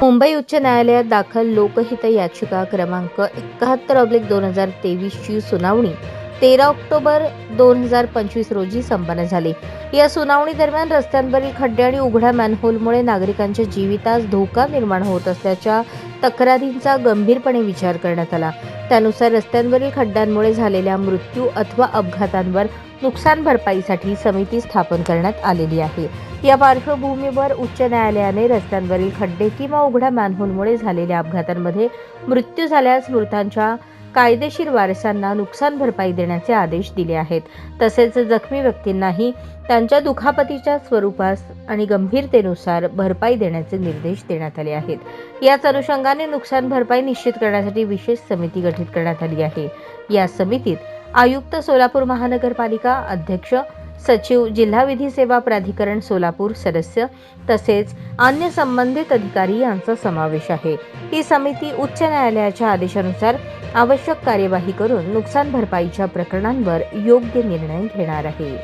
मुंबई उच्च न्यायालयात दाखल लोकहित याचिका क्रमांक एकाहत्तर ऑब्लिक दोन हजार तेवीसची सुनावणी तेरा ऑक्टोबर दोन हजार पंचवीस रोजी संपन्न झाली. या सुनावणी दरम्यान रस्त्यांवरील खड्डे आणि उघड्या मॅनहोलमुळे नागरिकांच्या जीवितास धोका निर्माण होत असल्याच्या तक्रारींचा गंभीरपणे विचार करण्यात आला. त्यानुसार रस्त्यांवरील खड्ड्यांमुळे झालेल्या मृत्यू अथवा अपघातांवर नुकसान भरपाईसाठी समिती स्थापन करण्यात आलेली आहे. या पार्श्वभूमीवर उच्च न्यायालयाने रस्त्यांवरील खड्डे किंवा उघड्या मॅनहोलमुळे झालेल्या अपघातांमध्ये मृत्यू झाल्यास मृतांच्या कायदेशीर वारसांना नुकसान भरपाई देण्याचे आदेश दिले आहेत. तसेच जखमी व्यक्तींनाही त्यांच्या दुखापतीच्या स्वरूपास आणि गंभीरतेनुसार भरपाई देण्याचे निर्देश देण्यात आले आहेत. याच अनुषंगाने नुकसान भरपाई निश्चित करण्यासाठी विशेष समिती गठीत करण्यात आली आहे. या समितीत आयुक्त सोलापूर महानगरपालिका अध्यक्ष सचिव जिल्हा विधी सेवा प्राधिकरण सोलापूर सदस्य तसेच अन्य संबंधित अधिकारी यांचा समावेश आहे. ही समिती उच्च न्यायालयाच्या आदेशानुसार आवश्यक कार्यवाही करून नुकसान भरपाईच्या प्रकरणांवर योग्य निर्णय घेणार आहे.